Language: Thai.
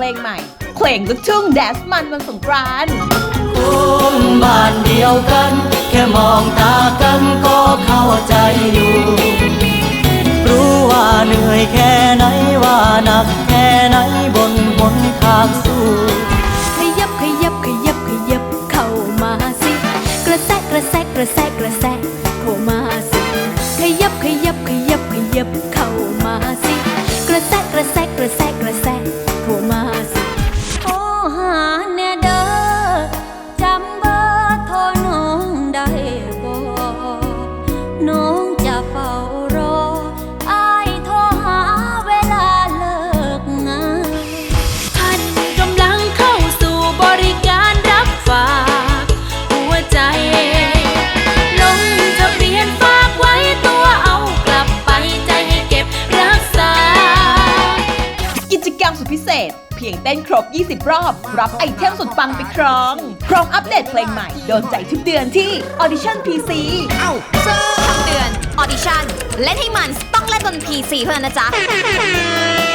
เพลงใหม่ เพลงลูกทุ่งแดนซ์มันวันสงกรานต์คนบ้านเดียวกัน แค่มองตากันก็เข้าใจอยู่ รู้ว่าเหนื่อยแค่ไหนว่าหนักแค่ไหนบนหนทางสู้ขยับขยับขยับขยับเข้ามาสิ กระแซะกระแซะกระแซะกระแซะเข้ามาสิ ขยับขยับขยับขยับเข้ามาสิ กระแซะกระแซะกระแซะก กิจกรรมสุดพิเศษ เพียงเต้นครบ 20 รอบ รับไอเทมสุดปังไปครอง พร้อมอัปเดตเพลงใหม่ โดนใจทุกเดือนที่ Audition PC คำเตือน ออดิชั่น เล่นให้มัน ต้องเล่นบน PC เท่านั้นนะจ๊ะ